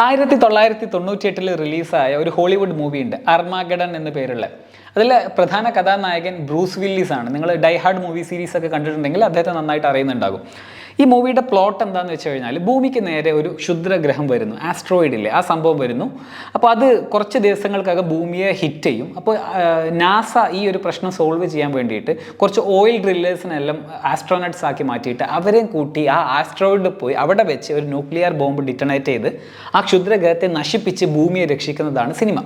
ആയിരത്തി തൊള്ളായിരത്തി തൊണ്ണൂറ്റി എട്ടിൽ റിലീസായ ഒരു ഹോളിവുഡ് മൂവി ഉണ്ട് അർമാഗഡൻ എന്ന പേരുള്ള. അതിൽ പ്രധാന കഥാനായകൻ ബ്രൂസ് വില്ലിസ് ആണ് നിങ്ങൾ ഡൈഹാർഡ് മൂവി സീരീസ് ഒക്കെ കണ്ടിട്ടുണ്ടെങ്കിൽ അദ്ദേഹത്തെ നന്നായിട്ട് അറിയുന്നുണ്ടാകും. ഈ മൂവിയുടെ പ്ലോട്ട് എന്താണെന്ന് വെച്ച് കഴിഞ്ഞാൽ ഭൂമിക്ക് നേരെ ഒരു ക്ഷുദ്രഗ്രഹം വരുന്നു ആസ്ട്രോയിഡ് ആ സംഭവം വരുന്നു. അപ്പോൾ അത് കുറച്ച് ദിവസങ്ങൾക്കകം ഭൂമിയെ ഹിറ്റ് ചെയ്യും. അപ്പോൾ നാസ ഈ ഒരു പ്രശ്നം സോൾവ് ചെയ്യാൻ വേണ്ടിയിട്ട് കുറച്ച് ഓയിൽ ഡ്രില്ലേഴ്സിനെല്ലാം ആസ്ട്രോനട്സ് ആക്കി മാറ്റിയിട്ട് അവരെയും കൂട്ടി ആ ആസ്ട്രോയിഡിൽ പോയി അവിടെ വെച്ച് ഒരു ന്യൂക്ലിയർ ബോംബ് ഡിറ്റണേറ്റ് ചെയ്ത് ആ ക്ഷുദ്രഗ്രഹത്തെ നശിപ്പിച്ച് ഭൂമിയെ രക്ഷിക്കുന്നതാണ് സിനിമ.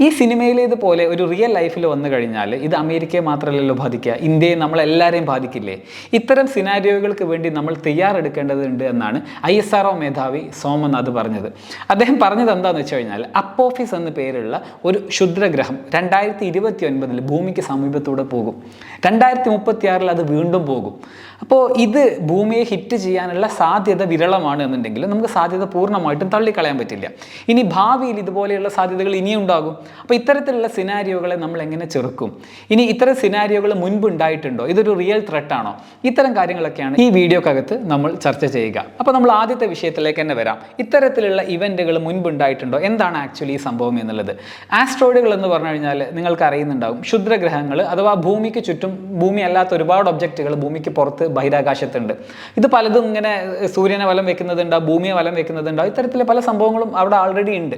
ഈ സിനിമയിലേതുപോലെ ഒരു റിയൽ ലൈഫിൽ വന്നു കഴിഞ്ഞാൽ ഇത് അമേരിക്കയെ മാത്രമല്ലല്ലോ ബാധിക്കുക. ഇന്ത്യയെ നമ്മളെല്ലാവരെയും ബാധിക്കില്ലേ? ഇത്തരം സിനാരിയോകൾക്ക് വേണ്ടി നമ്മൾ തയ്യാറെടുക്കേണ്ടതുണ്ട് എന്നാണ് ഐ എസ് ആർ മേധാവി സോമനാഥ് പറഞ്ഞത്. അദ്ദേഹം പറഞ്ഞത് എന്താണെന്ന് വെച്ച് കഴിഞ്ഞാൽ അപ്പോഫിസ് എന്ന പേരുള്ള ഒരു ക്ഷുദ്രഗ്രഹം രണ്ടായിരത്തി ഇരുപത്തി ഒൻപതിൽ ഭൂമിക്ക് സമീപത്തൂടെ പോകും. രണ്ടായിരത്തി മുപ്പത്തി ആറിൽ അത് വീണ്ടും പോകും. അപ്പോൾ ഇത് ഭൂമിയെ ഹിറ്റ് ചെയ്യാനുള്ള സാധ്യത വിരളമാണ് എന്നുണ്ടെങ്കിൽ നമുക്ക് സാധ്യത പൂർണമായിട്ടും തള്ളിക്കളയാൻ പറ്റില്ല. ഇനി ഭാവിയിൽ ഇതുപോലെയുള്ള സാധ്യതകൾ ഇനിയും ഉണ്ടാകും. അപ്പോൾ ഇത്തരത്തിലുള്ള സിനാരിയോകളെ നമ്മൾ എങ്ങനെ ചെറുക്കും? ഇനി ഇത്തരം സിനാരിയോകൾ മുൻപ് ഉണ്ടായിട്ടുണ്ടോ? ഇതൊരു റിയൽ ത്രെട്ടാണോ ഇത്തരം കാര്യങ്ങളൊക്കെയാണ് ഈ വീഡിയോക്കകത്ത് നമ്മൾ ചർച്ച ചെയ്യുക. അപ്പോൾ നമ്മൾ ആദ്യത്തെ വിഷയത്തിലേക്ക് തന്നെ വരാം. ഇത്തരത്തിലുള്ള ഇവന്റുകൾ മുൻപ് ഉണ്ടായിട്ടുണ്ടോ? എന്താണ് ആക്ച്വലി ഈ സംഭവം എന്നുള്ളത്? ആസ്ട്രോയിഡുകൾ എന്ന് പറഞ്ഞു കഴിഞ്ഞാൽ നിങ്ങൾക്ക് അറിയുന്നുണ്ടാവും. ക്ഷുദ്രഗ്രഹങ്ങൾ അഥവാ ഭൂമിക്ക് ചുറ്റും ഭൂമി അല്ലാത്ത ഒരുപാട് ഒബ്ജക്റ്റുകൾ ഭൂമിക്ക് പുറത്ത് ബഹിരാകാശത്തുണ്ട്. ഇത് പലതും ഇങ്ങനെ സൂര്യനെ വലം വെക്കുന്നതുണ്ടാവും ഭൂമിയെ വലം വെക്കുന്നതുണ്ടാവും ഇത്തരത്തിലെ പല സംഭവങ്ങളും അവിടെ ആൾറെഡി ഉണ്ട്.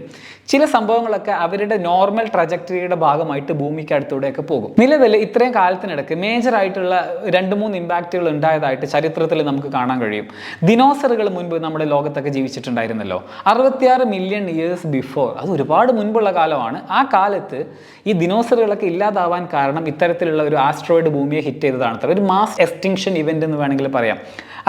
ചില സംഭവങ്ങളൊക്കെ അവരുടെ നോർമൽ ട്രജക്ടറിയുടെ ഭാഗമായിട്ട് ഭൂമിക്ക് അടുത്തൂടെയൊക്കെ പോകും. നിലവിൽ ഇത്രയും കാലത്തിനിടയ്ക്ക് മേജർ ആയിട്ടുള്ള രണ്ട് മൂന്ന് ഇമ്പാക്റ്റുകൾ ഉണ്ടായതായിട്ട് ചരിത്രത്തിൽ നമുക്ക് കാണാൻ കഴിയും. ദിനോസറുകൾ മുൻപ് നമ്മുടെ ലോകത്തൊക്കെ ജീവിച്ചിട്ടുണ്ടായിരുന്നല്ലോ. അറുപത്തിയാറ് മില്യൺ ഇയേഴ്സ് ബിഫോർ അത് ഒരുപാട് മുൻപുള്ള കാലമാണ്. ആ കാലത്ത് ഈ ദിനോസറുകളൊക്കെ ഇല്ലാതാവാൻ കാരണം ഇത്തരത്തിലുള്ള ഒരു ആസ്ട്രോയിഡ് ഭൂമിയെ ഹിറ്റ് ചെയ്തതാണ് ഒരു മാസ് എക്സ്റ്റിങ്ഷൻ ഇവന്റ് എന്ന് വേണമെങ്കിൽ പറയാം.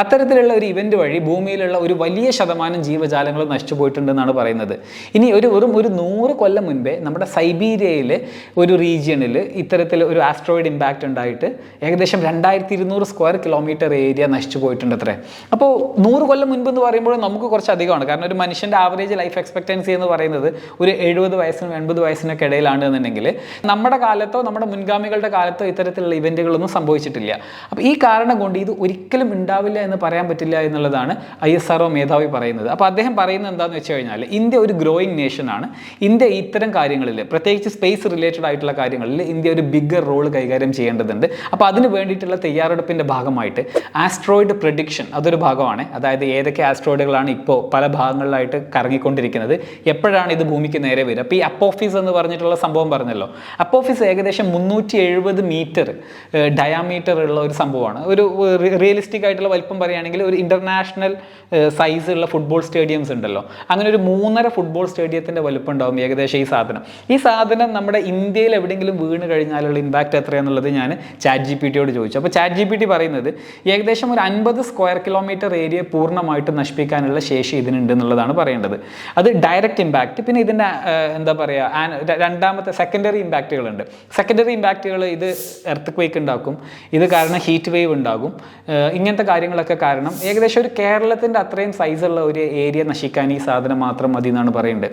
അത്തരത്തിലുള്ള ഒരു ഇവന്റ് വഴി ഭൂമിയിലുള്ള ഒരു വലിയ ശതമാനം ജീവജാലങ്ങൾ നശിച്ചു പോയിട്ടുണ്ടെന്നാണ് പറയുന്നത്. ഇനി ഒരു വെറും ഒരു നൂറ് കൊല്ലം മുൻപേ നമ്മുടെ സൈബീരിയയിലെ ഒരു റീജിയണിൽ ഇത്തരത്തിൽ ഒരു ആസ്ട്രോയിഡ് ഇമ്പാക്റ്റ് ഉണ്ടായിട്ട് ഏകദേശം രണ്ടായിരത്തി ഇരുന്നൂറ് സ്ക്വയർ കിലോമീറ്റർ ഏരിയ നശിച്ചു പോയിട്ടുണ്ട് അത്രേ അപ്പോൾ നൂറ് കൊല്ലം മുൻപ് എന്ന് പറയുമ്പോൾ നമുക്ക് കുറച്ച് അധികമാണ്. കാരണം ഒരു മനുഷ്യന്റെ ആവറേജ് ലൈഫ് എക്സ്പെക്റ്റൻസി എന്ന് പറയുന്നത് ഒരു എഴുപത് വയസ്സിനും എൺപത് വയസ്സിനൊക്കെ ഇടയിലാണ് എന്നുണ്ടെങ്കിൽ നമ്മുടെ കാലത്തോ നമ്മുടെ മുൻഗാമികളുടെ കാലത്തോ ഇത്തരത്തിലുള്ള ഇവന്റുകളൊന്നും സംഭവിച്ചിട്ടില്ല. അപ്പോൾ ഈ കാരണം കൊണ്ട് ഇത് ഒരിക്കലും ഉണ്ടാവില്ല എന്ന് പറയാൻ പറ്റില്ല എന്നുള്ളതാണ് ഐ എസ് ആർ മേധാവി പറയുന്നത്. അപ്പോൾ അദ്ദേഹം പറയുന്നത് എന്താണെന്ന് വെച്ച് കഴിഞ്ഞാൽ ഇന്ത്യ ഒരു ഗ്രോയിങ് നേഷനാണ് ഇന്ത്യ ഇത്തരം കാര്യങ്ങളിൽ പ്രത്യേകിച്ച് സ്പേസ് റിലേറ്റഡ് ആയിട്ടുള്ള കാര്യങ്ങളിൽ ഇന്ത്യ ഒരു ബിഗ്ഗർ റോൾ കൈകാര്യം ചെയ്യേണ്ടതുണ്ട്. അപ്പോൾ അതിന് വേണ്ടിയിട്ടുള്ള തയ്യാറെടുപ്പിന്റെ ഭാഗമായിട്ട് ആസ്ട്രോയിഡ് പ്രഡിക്ഷൻ അതൊരു ഭാഗമാണ്. അതായത് ഏതൊക്കെ ആസ്ട്രോയിഡുകളാണ് ഇപ്പോൾ പല ഭാഗങ്ങളിലായിട്ട് കറങ്ങിക്കൊണ്ടിരിക്കുന്നത്. എപ്പോഴാണ് ഇത് ഭൂമിക്ക് നേരെ വരിക? അപ്പോൾ ഈ അപ്പോഫീസ് എന്ന് പറഞ്ഞിട്ടുള്ള സംഭവം പറഞ്ഞല്ലോ. അപ്പോഫീസ് ഏകദേശം മുന്നൂറ്റി എഴുപത് മീറ്റർ ഡയാമീറ്റർ ഉള്ള ഒരു സംഭവമാണ്. ഒരു റിയലിസ്റ്റിക് ആയിട്ടുള്ള വലിപ്പം പറയുകയാണെങ്കിൽ ഒരു ഇന്റർനാഷണൽ സൈസുള്ള ഫുട്ബോൾ സ്റ്റേഡിയംസ് ഉണ്ടല്ലോ. അങ്ങനെ ഒരു മൂന്നര ഫുട്ബോൾ സ്റ്റേഡിയത്തിന്റെ വലുപ്പം ഉണ്ടാവും ഏകദേശം ഈ സാധനം. ഈ സാധനം നമ്മുടെ ഇന്ത്യയിൽ എവിടെയെങ്കിലും വീണ് കഴിഞ്ഞാലുള്ള ഇമ്പാക്റ്റ് എത്രയാണെന്നുള്ളത് ഞാൻ ചാറ്റ് ജി പി ടിയോട് ചോദിച്ചു. അപ്പോൾ ചാറ്റ് ജി പി ടി പറയുന്നത് ഏകദേശം ഒരു അൻപത് സ്ക്വയർ കിലോമീറ്റർ ഏരിയ പൂർണമായിട്ട് നശിപ്പിക്കാനുള്ള ശേഷി ഇതിനുണ്ട് എന്നുള്ളതാണ് പറയേണ്ടത്. അത് ഡയറക്റ്റ് ഇമ്പാക്റ്റ് പിന്നെ ഇതിന്റെ എന്താ പറയുക രണ്ടാമത്തെ സെക്കൻഡറി ഇമ്പാക്റ്റുകളുണ്ട് സെക്കൻഡറി ഇമ്പാക്റ്റുകൾ ഇത് എർത്ത് ക്വേക്ക് ഉണ്ടാക്കും. ഇത് കാരണം ഹീറ്റ് വേവ് ഉണ്ടാകും. ഇങ്ങനത്തെ കാര്യങ്ങളൊക്കെ കാരണം ഏകദേശം ഒരു കേരളത്തിന്റെ അത്രയും സൈസുള്ള ഒരു ഏരിയ നശിക്കാൻ ഈ സാധനം മാത്രം മതി എന്നാണ് പറയുന്നത്.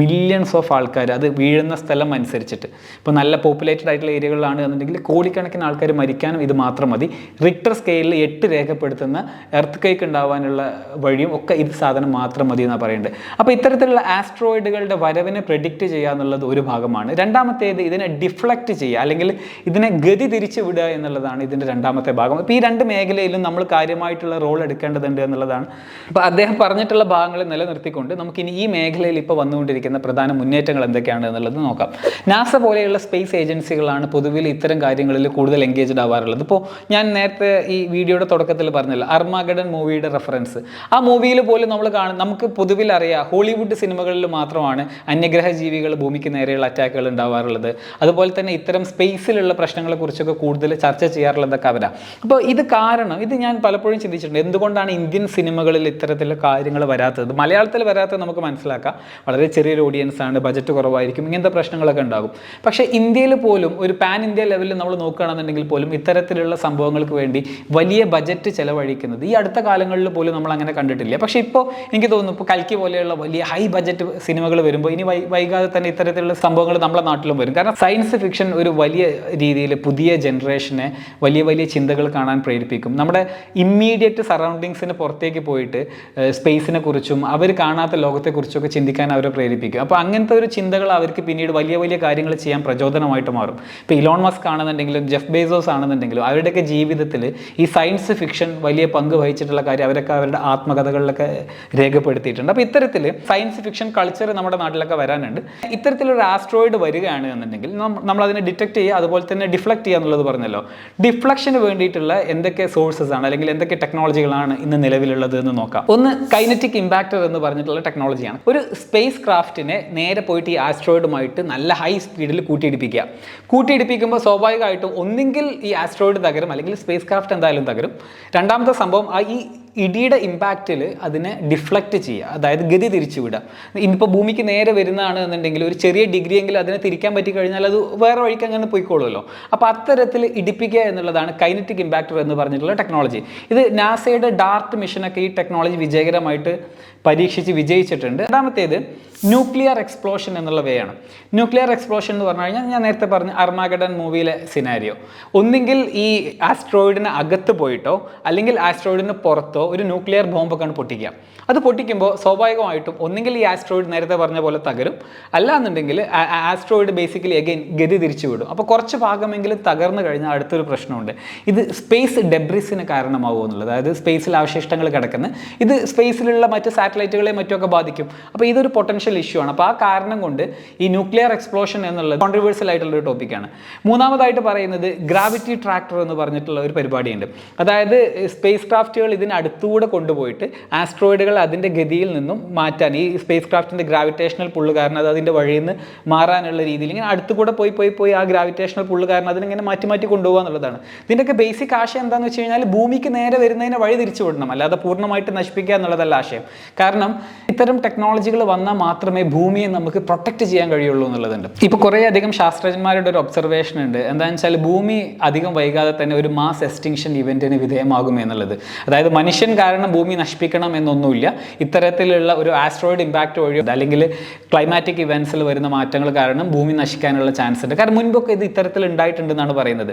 മില്യൺസ് ഓഫ് ആൾക്കാർ അത് വീഴുന്ന സ്ഥലം അനുസരിച്ചിട്ട്. ഇപ്പോൾ നല്ല പോപ്പുലേറ്റഡ് ആയിട്ടുള്ള ഏരിയകളിലാണ് എന്നുണ്ടെങ്കിൽ കോടിക്കണക്കിന് ആൾക്കാർ മരിക്കാനും ഇത് മാത്രം മതി. റിക്ടർ സ്കെയിലിൽ എട്ട് രേഖപ്പെടുത്തുന്ന എർത്ത് കേക്ക് ഉണ്ടാവാനുള്ള വഴിയും ഒക്കെ ഇത് സാധനം മാത്രം മതി എന്നാണ് പറയുന്നത്. അപ്പോൾ ഇത്തരത്തിലുള്ള ആസ്ട്രോയിഡുകളുടെ വരവിനെ പ്രഡിക്റ്റ് ചെയ്യുക എന്നുള്ളത് ഒരു ഭാഗമാണ്. രണ്ടാമത്തേത് ഇതിനെ ഡിഫ്ലക്റ്റ് ചെയ്യുക അല്ലെങ്കിൽ ഇതിനെ ഗതി തിരിച്ചു വിടുക എന്നുള്ളതാണ് ഇതിന്റെ രണ്ടാമത്തെ ഭാഗം. അപ്പോൾ ഈ രണ്ട് മേഖലയിലും നമ്മൾ കാര്യമായിട്ടുള്ള റോൾ എടുക്കേണ്ടതുണ്ട് എന്നുള്ളതാണ്. അപ്പോൾ അദ്ദേഹം പറഞ്ഞിട്ടുള്ള ഭാഗങ്ങളെ നിലനിർത്തിക്കൊണ്ട് നമുക്കിനി ഈ മേഖലയിൽ ഇപ്പോൾ വന്നുകൊണ്ടിരിക്കുന്ന പ്രധാന മുന്നേറ്റങ്ങൾ എന്തൊക്കെയാണ് എന്നുള്ളത് നോക്കാം. നാസ പോലെയുള്ള സ്പേസ് ഏജൻസികളാണ് പൊതുവിൽ ഇത്തരം കാര്യങ്ങളിൽ കൂടുതൽ എൻഗേജ്ഡ് ആവാറുള്ളത്. ഇപ്പോൾ ഞാൻ നേരത്തെ ഈ വീഡിയോയുടെ തുടക്കത്തിൽ പറഞ്ഞല്ലോ അർമാഗഡൻ മൂവിയുടെ റെഫറൻസ് ആ മൂവിയിൽ പോലും നമ്മൾ കാണും നമുക്ക് പൊതുവിൽ അറിയാം ഹോളിവുഡ് സിനിമകളിൽ മാത്രമാണ് അന്യഗ്രഹ ജീവികൾ ഭൂമിക്ക് നേരെയുള്ള അറ്റാക്കുകൾ ഉണ്ടാവാറുള്ളത്. അതുപോലെ തന്നെ ഇത്തരം സ്പേസിലുള്ള പ്രശ്നങ്ങളെക്കുറിച്ചൊക്കെ കൂടുതൽ ചർച്ച ചെയ്യാറുള്ളതൊക്കെ അവരാ. അപ്പോൾ ഇത് കാരണം ഇത് ഞാൻ പലപ്പോഴും ചിന്തിച്ചിട്ടുണ്ട്. എന്തുകൊണ്ടാണ് ഇന്ത്യൻ സിനിമകളിൽ ഇത്തരത്തിലുള്ള കാര്യങ്ങൾ വരാത്തത്? മലയാളത്തിൽ വരാത്തത് നമുക്ക് മനസ്സിലാക്കാം. വളരെ ചെറിയൊരു ഓഡിയൻസ് ആണ് ബജറ്റ് കുറവായിരിക്കും ഇങ്ങനത്തെ പ്രശ്നങ്ങളൊക്കെ ഉണ്ടാകും. പക്ഷേ ഇന്ത്യയിൽ പോലും ഒരു പാൻ ഇന്ത്യ ലെവലിൽ നമ്മൾ നോക്കുകയാണെന്നുണ്ടെങ്കിൽ പോലും ഇത്തരത്തിലുള്ള സംഭവങ്ങൾക്ക് വേണ്ടി വലിയ ബജറ്റ് ചെലവഴിക്കുന്നത് ഈ അടുത്ത കാലങ്ങളിൽ പോലും നമ്മൾ അങ്ങനെ കണ്ടിട്ടില്ല. പക്ഷേ ഇപ്പോൾ എനിക്ക് തോന്നുന്നു ഇപ്പോൾ കൽക്കി പോലെയുള്ള വലിയ ഹൈ ബജറ്റ് സിനിമകൾ വരുമ്പോൾ ഇനി വൈകാതെ തന്നെ ഇത്തരത്തിലുള്ള സംഭവങ്ങൾ നമ്മുടെ നാട്ടിലും വരും. കാരണം സയൻസ് ഫിക്ഷൻ ഒരു വലിയ രീതിയിൽ പുതിയ ജനറേഷനെ വലിയ വലിയ ചിന്തകൾ കാണാൻ പ്രേരിപ്പിക്കും. നമ്മുടെ ഇമ്മീഡിയറ്റ് സറൗണ്ടിങ്സിന് പുറത്തേക്ക് പോയിട്ട് സ്പേസിനെ കുറിച്ചും അവർ കാണാത്ത ലോകത്തെക്കുറിച്ചൊക്കെ ചിന്തിക്കാൻ അവരെ പ്രേരിപ്പിക്കും. അപ്പോൾ അങ്ങനത്തെ ഒരു ചിന്തകൾ അവർക്ക് പിന്നീട് വലിയ വലിയ കാര്യങ്ങൾ ചെയ്യാൻ പ്രചോദനമായിട്ട് മാറും. ഇപ്പോൾ ഇലോൺ മസ്ക് ആണെന്നുണ്ടെങ്കിലും ജെഫ് ബേസോസ് ആണെന്നുണ്ടെങ്കിലും അവരുടെയൊക്കെ ജീവിതത്തിൽ ഈ സയൻസ് ഫിക്ഷൻ വലിയ പങ്ക് വഹിച്ചിട്ടുള്ള കാര്യം അവരൊക്കെ അവരുടെ ആത്മകഥകളിലൊക്കെ രേഖപ്പെടുത്തിയിട്ടുണ്ട്. അപ്പോൾ ഇത്തരത്തിൽ സയൻസ് ഫിക്ഷൻ കൾച്ചർ നമ്മുടെ നാട്ടിലൊക്കെ വരാനുണ്ട്. ഇത്തരത്തിലൊരു ആസ്ട്രോയിഡ് വരികയാണ് എന്നുണ്ടെങ്കിൽ നമ്മളതിനെ ഡിറ്റക്ട് ചെയ്യുക അതുപോലെ തന്നെ ഡിഫ്ലക്ട് ചെയ്യുക എന്നുള്ളത് പറഞ്ഞല്ലോ. ഡിഫ്ലക്ഷന് വേണ്ടിയിട്ടുള്ള എന്തൊക്കെ സോഴ്സസ് ആണ് അല്ലെങ്കിൽ എന്തൊക്കെ ടെക്നോളജികളാണ് ഇന്ന് നിലവിലുള്ളത് എന്ന് നോക്കാം. ഒന്ന് കൈനറ്റിക് ഇമ്പാക്ടർ എന്ന് പറഞ്ഞിട്ടുള്ള ടെക്നോളജിയാണ് ഒരു സ്പേസ് ക്രാഫ്റ്റിനെ നേരെ പോയിട്ട് ഈ ആസ്ട്രോയിഡുമായിട്ട് നല്ല ഹൈ സ്പീഡിൽ കൂട്ടിയിടിപ്പിക്കുക. കൂട്ടിയിടിപ്പിക്കുമ്പോൾ സ്വാഭാവികമായിട്ടും ഒന്നെങ്കിൽ ഈ ആസ്ട്രോയിഡ് തകരും അല്ലെങ്കിൽ സ്പേസ് ക്രാഫ്റ്റ് എന്തായാലും തകരും. രണ്ടാമത്തെ സംഭവം ആ ഈ ഇടിയുടെ ഇമ്പാക്റ്റിൽ അതിനെ ഡിഫ്ലക്റ്റ് ചെയ്യുക. അതായത് ഗതി തിരിച്ചു വിടുക. ഇനിയിപ്പോൾ ഭൂമിക്ക് നേരെ വരുന്നതാണ് എന്നുണ്ടെങ്കിൽ ഒരു ചെറിയ ഡിഗ്രി എങ്കിലും അതിനെ തിരിക്കാൻ പറ്റി കഴിഞ്ഞാൽ അത് വേറെ വഴിക്ക് അങ്ങനെ പോയിക്കോളുമല്ലോ. അപ്പോൾ അത്തരത്തിൽ ഇടിപ്പിക്കുക എന്നുള്ളതാണ് കൈനറ്റിക് ഇമ്പാക്ടർ എന്ന് പറഞ്ഞിട്ടുള്ള ടെക്നോളജി ഇത് നാസയുടെ ഡാർട്ട് മിഷനൊക്കെ ഈ ടെക്നോളജി വിജയകരമായിട്ട് പരീക്ഷിച്ച് വിജയിച്ചിട്ടുണ്ട്. രണ്ടാമത്തേത് ന്യൂക്ലിയർ എക്സ്പ്ലോഷൻ എന്നുള്ള വേ ആണ്. ന്യൂക്ലിയർ എക്സ്പ്ലോഷൻ എന്ന് പറഞ്ഞു കഴിഞ്ഞാൽ ഞാൻ നേരത്തെ പറഞ്ഞ അർമാഗഡൻ മൂവിയിലെ സിനാരിയോ ഒന്നുകിൽ ഈ ആസ്ട്രോയിഡിന് അകത്ത് പോയിട്ടോ അല്ലെങ്കിൽ ആസ്ട്രോയിഡിന് പുറത്തോ ഒരു ന്യൂക്ലിയർ ബോംബൊക്കെയാണ് പൊട്ടിക്കുക. അത് പൊട്ടിക്കുമ്പോൾ സ്വാഭാവികമായിട്ടും ഒന്നുകിൽ ഈ ആസ്ട്രോയിഡ് നേരത്തെ പറഞ്ഞ പോലെ തകരും. അല്ലാന്നുണ്ടെങ്കിൽ ആസ്ട്രോയിഡ് ബേസിക്കലി അഗൈൻ ഗതി തിരിച്ചു വിടും. അപ്പോൾ കുറച്ച് ഭാഗമെങ്കിലും തകർന്നു കഴിഞ്ഞാൽ അടുത്തൊരു പ്രശ്നമുണ്ട്. ഇത് സ്പേസ് ഡെബ്രിസിന് കാരണമാകുമോ എന്നുള്ളത്. അതായത് സ്പേസിൽ അവശിഷ്ടങ്ങൾ കിടക്കുന്ന. ഇത് സ്പേസിലുള്ള മറ്റ് സാറ്റലൈറ്റുകളെ മറ്റുമൊക്കെ ബാധിക്കും. അപ്പോൾ ഇതൊരു പൊട്ടൻഷ്യൽ ഇഷ്യൂ ആണ്. അപ്പോൾ ആ കാരണം കൊണ്ട് ഈ ന്യൂക്ലിയർ എക്സ്പ്ലോഷൻ എന്നുള്ളത് കോൺട്രവേഴ്സൽ ആയിട്ടുള്ള ഒരു ടോപ്പിക്കാണ് മൂന്നാമതായിട്ട് പറയുന്നത് ഗ്രാവിറ്റി ട്രാക്ടർ എന്ന് പറഞ്ഞിട്ടുള്ള ഒരു പരിപാടിയുണ്ട്. അതായത് സ്പേസ് ക്രാഫ്റ്റുകൾ ഇതിന് അടുത്തുകൂടെ കൊണ്ടുപോയിട്ട് ആസ്ട്രോയിഡുകൾ അതിന്റെ ഗതിയിൽ നിന്നും മാറ്റാൻ ഈ സ്പേസ് ക്രാഫ്റ്റിന്റെ ഗ്രാവിറ്റേഷണൽ പുള്ള് കാരണം അത് അതിന്റെ വഴിയിൽ നിന്ന് മാറാനുള്ള രീതിയിൽ ഇങ്ങനെ അടുത്തുകൂടെ പോയി പോയി പോയി ആ ഗ്രാവിറ്റേഷണൽ പുള്ള് കാരണം അതിനിങ്ങനെ മാറ്റി മാറ്റി കൊണ്ടുപോകുക എന്നുള്ളതാണ്. ഇതിന്റെയൊക്കെ ബേസിക് ആശയം എന്താണെന്ന് വെച്ച് കഴിഞ്ഞാൽ ഭൂമിക്ക് നേരെ വരുന്നതിനെ വഴി തിരിച്ചു വിടണം. അല്ലാതെ പൂർണമായിട്ട് നശിപ്പിക്കുക എന്നുള്ളതല്ല ആശയം. കാരണം ഇത്തരം ടെക്നോളജികൾ വന്നാൽ മാത്രമേ ഭൂമിയെ നമുക്ക് പ്രൊട്ടക്റ്റ് ചെയ്യാൻ കഴിയുള്ളൂ എന്നുള്ളതുണ്ട്. ഇപ്പോൾ കുറേയധികം ശാസ്ത്രജ്ഞന്മാരുടെ ഒരു ഒബ്സർവേഷൻ ഉണ്ട്. എന്താണെന്ന് വെച്ചാൽ ഭൂമി അധികം വൈകാതെ തന്നെ ഒരു മാസ് എക്സ്റ്റിങ്ഷൻ ഇവന്റിന് വിധേയമാകും എന്നുള്ളത്. അതായത് മനുഷ്യൻ കാരണം ഭൂമി നശിപ്പിക്കണം എന്നൊന്നുമില്ല. ഇത്തരത്തിലുള്ള ഒരു ആസ്ട്രോയിഡ് ഇമ്പാക്റ്റ് വഴി അല്ലെങ്കിൽ ക്ലൈമാറ്റിക് ഇവൻസിൽ വരുന്ന മാറ്റങ്ങൾ കാരണം ഭൂമി നശിക്കാനുള്ള ചാൻസ് ഉണ്ട്. കാരണം മുൻപൊക്കെ ഇത് ഇത്തരത്തിൽ ഉണ്ടായിട്ടുണ്ടെന്നാണ് പറയുന്നത്.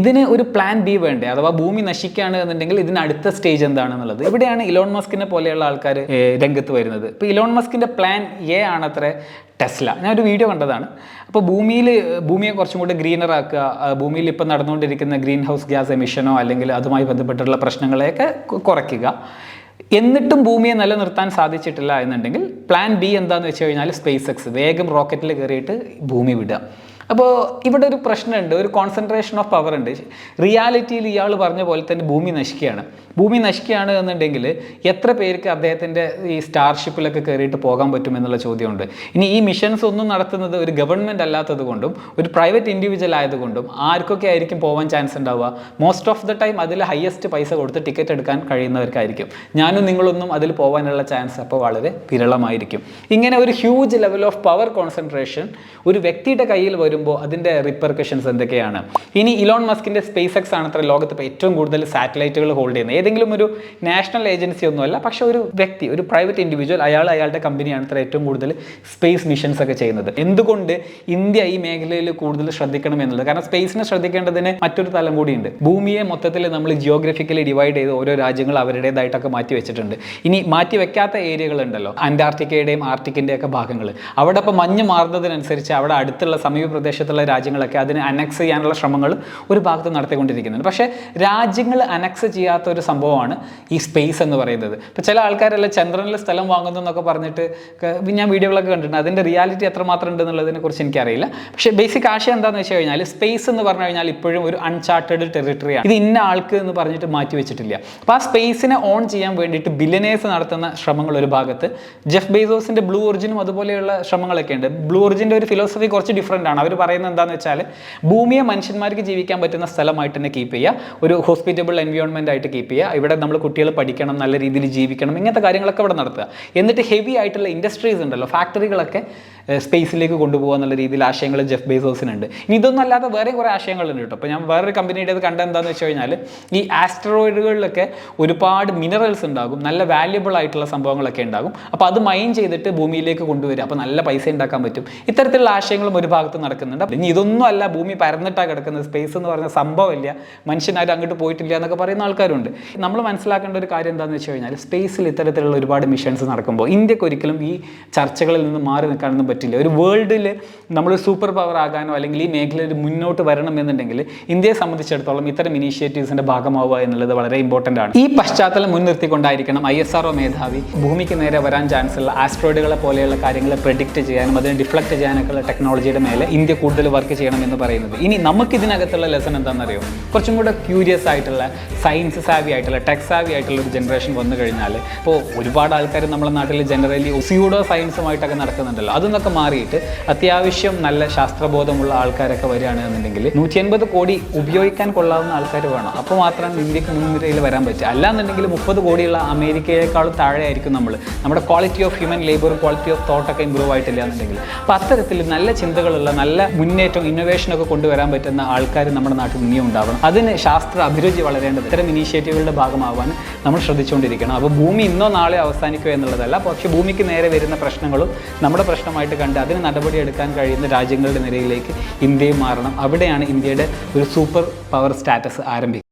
ഇതിന് ഒരു പ്ലാൻ ബി വേണ്ടേ? അഥവാ ഭൂമി നശിക്കുകയാണ് എന്നുണ്ടെങ്കിൽ ഇതിന് അടുത്ത സ്റ്റേജ് എന്താണെന്നുള്ളത്. ഇവിടെയാണ് ഇലോൺ മസ്കിനെ പോലെയുള്ള ആൾക്കാർ രംഗത്ത് വരുന്നത്. ഇപ്പോൾ ഇലോൺ മസ്കിന്റെ പ്ലാൻ എ ആണത്ര ടെസ്ല ഞാൻ ഒരു വീഡിയോ കണ്ടതാണ്. അപ്പോൾ ഭൂമിയിൽ ഭൂമിയെ കുറച്ചും കൂടി ഗ്രീനർ ആക്കുക ഭൂമിയിൽ ഇപ്പോൾ നടന്നുകൊണ്ടിരിക്കുന്ന ഗ്രീൻ ഹൗസ് ഗ്യാസ് എമിഷനോ അല്ലെങ്കിൽ അതുമായി ബന്ധപ്പെട്ടുള്ള പ്രശ്നങ്ങളെയൊക്കെ കുറയ്ക്കുക. എന്നിട്ടും ഭൂമിയെ നിലനിർത്താൻ സാധിച്ചിട്ടില്ല എന്നുണ്ടെങ്കിൽ പ്ലാൻ ബി എന്താണെന്ന് വെച്ച് കഴിഞ്ഞാൽ സ്പേസ് എക്സ് വേഗം റോക്കറ്റിൽ കയറിയിട്ട് ഭൂമി വിടുക. അപ്പോൾ ഇവിടെ ഒരു പ്രശ്നമുണ്ട് ഒരു കോൺസെൻട്രേഷൻ ഓഫ് പവർ ഉണ്ട്. റിയാലിറ്റിയിൽ ഇയാൾ പറഞ്ഞ പോലെ തന്നെ ഭൂമി നശിക്കുകയാണ്. ഭൂമി നശിക്കുകയാണ് എന്നുണ്ടെങ്കിൽ എത്ര പേർക്ക് അദ്ദേഹത്തിന്റെ ഈ സ്റ്റാർഷിപ്പിലൊക്കെ കയറിയിട്ട് പോകാൻ പറ്റും എന്നുള്ള ചോദ്യമുണ്ട്. ഇനി ഈ മിഷൻസ് ഒന്നും നടത്തുന്നത് ഒരു ഗവൺമെന്റ് അല്ലാത്തത് കൊണ്ടും ഒരു പ്രൈവറ്റ് ഇൻഡിവിജ്വൽ ആയതുകൊണ്ടും ആർക്കൊക്കെ ആയിരിക്കും പോകാൻ ചാൻസ് ഉണ്ടാവുക? മോസ്റ്റ് ഓഫ് ദ ടൈം അതിൽ ഹയസ്റ്റ് പൈസ കൊടുത്ത് ടിക്കറ്റ് എടുക്കാൻ കഴിയുന്നവർക്കായിരിക്കും. ഞാനും നിങ്ങളൊന്നും അതിൽ പോകാനുള്ള ചാൻസ് അപ്പോൾ വളരെ വിരളമായിരിക്കും. ഇങ്ങനെ ഒരു huge level of power concentration ഒരു വ്യക്തിയുടെ കയ്യിൽ വരുമ്പോൾ അതിന്റെ റിപ്പർക്കഷൻസ് എന്തൊക്കെയാണ്? ഇനി ഇലോൺ മസ്കിന്റെ സ്പേസ് എക്സ് ആണ് അത്ര ലോകത്ത് ഇപ്പോൾ ഏറ്റവും കൂടുതൽ സാറ്റലൈറ്റുകൾ ഹോൾഡ് ചെയ്യുന്നത്. ഏതെങ്കിലും ഒരു നാഷണൽ ഏജൻസി ഒന്നുമല്ല പക്ഷേ ഒരു വ്യക്തി ഒരു പ്രൈവറ്റ് ഇൻഡിവിജ്വൽ അയാൾ അയാളുടെ കമ്പനിയാണ് അത്ര ഏറ്റവും കൂടുതൽ സ്പേസ് മിഷൻസ് ഒക്കെ ചെയ്യുന്നത്. എന്തുകൊണ്ട് ഇന്ത്യ ഈ മേഖലയിൽ കൂടുതൽ ശ്രദ്ധിക്കണം എന്നുള്ളത്? കാരണം സ്പേസിനെ ശ്രദ്ധിക്കേണ്ടതിന് മറ്റൊരു തലം കൂടിയുണ്ട്. ഭൂമിയെ മൊത്തത്തിൽ നമ്മൾ ജിയോഗ്രഫിക്കലി ഡിവൈഡ് ചെയ്ത് ഓരോ രാജ്യങ്ങൾ അവരുടേതായിട്ടൊക്കെ മാറ്റി വെച്ചിട്ടുണ്ട്. ഇനി മാറ്റി വെക്കാത്ത ഏരിയകളുണ്ടല്ലോ അന്റാർട്ടിക്കയുടെയും ആർട്ടിക്കിന്റെ ഒക്കെ ഭാഗങ്ങൾ. അവിടെ ഇപ്പോൾ മഞ്ഞ് മാറുന്നതിനനുസരിച്ച് അവിടെ അടുത്തുള്ള സമീപ പ്രദേശത്തുള്ള രാജ്യങ്ങളൊക്കെ അതിന് അനക്സ് ചെയ്യാനുള്ള ശ്രമങ്ങൾ ഒരു ഭാഗത്ത് നടത്തിക്കൊണ്ടിരിക്കുന്നുണ്ട്. പക്ഷേ രാജ്യങ്ങൾ അനക്സ് ചെയ്യാത്ത ഒരു സംഭവമാണ് ഈ സ്പേസ് എന്ന് പറയുന്നത്. ഇപ്പോൾ ചില ആൾക്കാരെല്ലാം ചന്ദ്രനിൽ സ്ഥലം വാങ്ങുന്നു എന്നൊക്കെ പറഞ്ഞിട്ട് ഞാൻ വീഡിയോകളൊക്കെ കണ്ടിട്ടുണ്ട്. അതിന്റെ റിയാലിറ്റി എത്രമാത്രം ഉണ്ട് എന്നുള്ളതിനെ കുറിച്ച് എനിക്കറിയില്ല. പക്ഷേ ബേസിക് ആശയം എന്താണെന്ന് വെച്ച് കഴിഞ്ഞാൽ സ്പേസ് എന്ന് പറഞ്ഞു കഴിഞ്ഞാൽ ഇപ്പോഴും ഒരു അൺചാർട്ടഡ് ടെറിട്ടറിയാണ് ഇത് ഇന്ന ആൾക്ക് എന്ന് പറഞ്ഞിട്ട് മാറ്റി വെച്ചിട്ടില്ല. അപ്പോൾ ആ സ്പേസിനെ ഓൺ ചെയ്യാൻ വേണ്ടിയിട്ട് ബില്ലനേഴ്സ് നടത്തുന്ന ശ്രമങ്ങൾ ഒരു ഭാഗത്ത് ജെഫ് ബേസോസിന്റെ ബ്ലൂ ഒറിജിനും അതുപോലെയുള്ള ശ്രമങ്ങളൊക്കെ ഉണ്ട്. ബ്ലൂ ഒറിജിന്റെ ഒരു ഫിലോസഫി കുറച്ച് ഡിഫറെന്റ് ആണ്. അവർ പറയുന്നത് എന്താണെന്ന് വെച്ചാൽ ഭൂമിയെ മനുഷ്യന്മാർക്ക് ജീവിക്കാൻ പറ്റുന്ന സ്ഥലമായിട്ട് തന്നെ കീപ്പ് ചെയ്യുക. ഒരു ഹോസ്പിറ്റബിൾ എൻവയോൺമെന്റ് ആയിട്ട് കീപ്പ് ചെയ്യുക. ഇവിടെ നമ്മൾ കുട്ടികൾ പഠിക്കണം നല്ല രീതിയിൽ ജീവിക്കണം ഇങ്ങനത്തെ കാര്യങ്ങളൊക്കെ ഇവിടെ നടത്തുക. എന്നിട്ട് ഹെവി ആയിട്ടുള്ള ഇൻഡസ്ട്രീസ് ഉണ്ടല്ലോ ഫാക്ടറികളൊക്കെ സ്പേസിലേക്ക് കൊണ്ടുപോകുക എന്നുള്ള രീതിയിൽ ആശയങ്ങൾ ജെഫ് ബേസോസിനുണ്ട്. ഇനി ഇതൊന്നും അല്ലാതെ വേറെ കുറേ ആശയങ്ങളുണ്ട് കേട്ടോ. അപ്പോൾ ഞാൻ വേറൊരു കമ്പനിയുടെ അത് കണ്ടത് എന്താണെന്ന് വെച്ച് കഴിഞ്ഞാൽ ഈ ആസ്ട്രോയിഡുകളിലൊക്കെ ഒരുപാട് മിനറൽസ് ഉണ്ടാകും നല്ല വാല്യുബിൾ ആയിട്ടുള്ള സംഭവങ്ങളൊക്കെ ഉണ്ടാകും. അപ്പോൾ അത് മൈൻ ചെയ്തിട്ട് ഭൂമിയിലേക്ക് കൊണ്ടുവരിക അപ്പോൾ നല്ല പൈസ ഉണ്ടാക്കാൻ പറ്റും. ഇത്തരത്തിലുള്ള ആശയങ്ങളും ഒരു ഭാഗത്ത് നടക്കുന്നുണ്ട്. ഇനി ഇതൊന്നും അല്ല ഭൂമി പരന്നിട്ടാണ് കിടക്കുന്നത്. സ്പേസ് എന്ന് പറയുന്ന സംഭവമില്ല മനുഷ്യനാരും അങ്ങോട്ട് പോയിട്ടില്ല എന്നൊക്കെ പറയുന്ന ആൾക്കാരുണ്ട്. നമ്മൾ മനസ്സിലാക്കേണ്ട ഒരു കാര്യം എന്താണെന്ന് വെച്ച് കഴിഞ്ഞാൽ സ്പേസിൽ ഇത്തരത്തിലുള്ള ഒരുപാട് മിഷൻസ് നടക്കുമ്പോൾ ഇന്ത്യയ്ക്ക് ഒരിക്കലും ഈ ചർച്ചകളിൽ നിന്ന് മാറി നിൽക്കാനൊന്നും പറ്റില്ല. ഒരു വേൾഡിൽ നമ്മൾ സൂപ്പർ പവർ ആകാനോ അല്ലെങ്കിൽ ഈ മേഖലയിൽ മുന്നോട്ട് വരണം എന്നുണ്ടെങ്കിൽ ഇന്ത്യയെ സംബന്ധിച്ചിടത്തോളം ഇത്തരം ഇനീഷ്യേറ്റീവ്സിന്റെ ഭാഗമാവുക എന്നുള്ളത് വളരെ ഇമ്പോർട്ടന്റ് ആണ്. ഈ പശ്ചാത്തലം മുൻനിർത്തിക്കൊണ്ടായിരിക്കണം ഐ എസ് ആർഒ മേധാവി ഭൂമിക്ക് നേരെ വരാൻ ചാൻസ് ഉള്ള ആസ്ട്രോയിഡുകളെ പോലെയുള്ള കാര്യങ്ങളെ പ്രഡിക്റ്റ് ചെയ്യാനും അതിനെ ഡിഫ്ലക്ട് ചെയ്യാനൊക്കെയുള്ള ടെക്നോളജിയുടെ മേലെ ഇന്ത്യ കൂടുതൽ വർക്ക് ചെയ്യണം എന്ന് പറയുന്നത്. ഇനി നമുക്ക് ഇതിനകത്തുള്ള ലെസൺ എന്താണെന്നറിയോ? കുറച്ചും കൂടെ ക്യൂരിയസ് ആയിട്ടുള്ള സയൻസ് സാവി ആയിട്ടുള്ള ടെക് സാവി ആയിട്ടുള്ള ഒരു ജനറേഷൻ വന്നു കഴിഞ്ഞാൽ ഇപ്പോൾ ഒരുപാട് ആൾക്കാർ നമ്മുടെ നാട്ടിൽ ജനറലി സ്യൂഡോ സയൻസുമായിട്ടൊക്കെ നടക്കുന്നുണ്ടല്ലോ അതൊന്നൊക്കെ മാറിയിട്ട് അത്യാവശ്യം നല്ല ശാസ്ത്രബോധമുള്ള ആൾക്കാരൊക്കെ വരികയാണ് എന്നുണ്ടെങ്കിൽ നൂറ്റി അൻപത് കോടി ഉപയോഗിക്കാൻ കൊള്ളാവുന്ന ആൾക്കാർ വേണം. അപ്പോൾ മാത്രമാണ് ഇന്ത്യയ്ക്ക് മുൻനിരയിൽ വരാൻ പറ്റുക. അല്ലാന്നുണ്ടെങ്കിൽ മുപ്പത് കോടിയുള്ള അമേരിക്കയെക്കാളും താഴെ ആയിരിക്കും നമ്മൾ. നമ്മുടെ quality of human labour quality of തോട്ടൊക്കെ improve ആയിട്ടില്ല എന്നുണ്ടെങ്കിൽ അപ്പോൾ അത്തരത്തിൽ നല്ല ചിന്തകളുള്ള നല്ല മുന്നേറ്റം ഇന്നോവേഷനൊക്കെ കൊണ്ടുവരാൻ പറ്റുന്ന ആൾക്കാർ നമ്മുടെ നാട്ടിൽ ഇനിയും ഉണ്ടാവണം. അതിന് ശാസ്ത്ര അഭിരുചി വളരേണ്ടത് ഇത്തരം ഇനീഷ്യേറ്റീവുകളുടെ ഭാഗമാവാൻ നമ്മൾ ശ്രദ്ധിച്ചുകൊണ്ടിരിക്കണം. അപ്പോൾ ഭൂമി ഇന്നോ നാളെ അവസാനിക്കുക എന്നുള്ളതല്ല. പക്ഷേ ഭൂമിക്ക് നേരെ വരുന്ന പ്രശ്നങ്ങളും നമ്മുടെ പ്രശ്നമായിട്ട് കണ്ട് അതിന് നടപടി എടുക്കാൻ കഴിയുന്ന രാജ്യങ്ങളുടെ നിരയിലേക്ക് ഇന്ത്യയും മാറണം. അവിടെയാണ് ഇന്ത്യയുടെ ഒരു സൂപ്പർ പവർ സ്റ്റാറ്റസ് ആരംഭിക്കുന്നത്.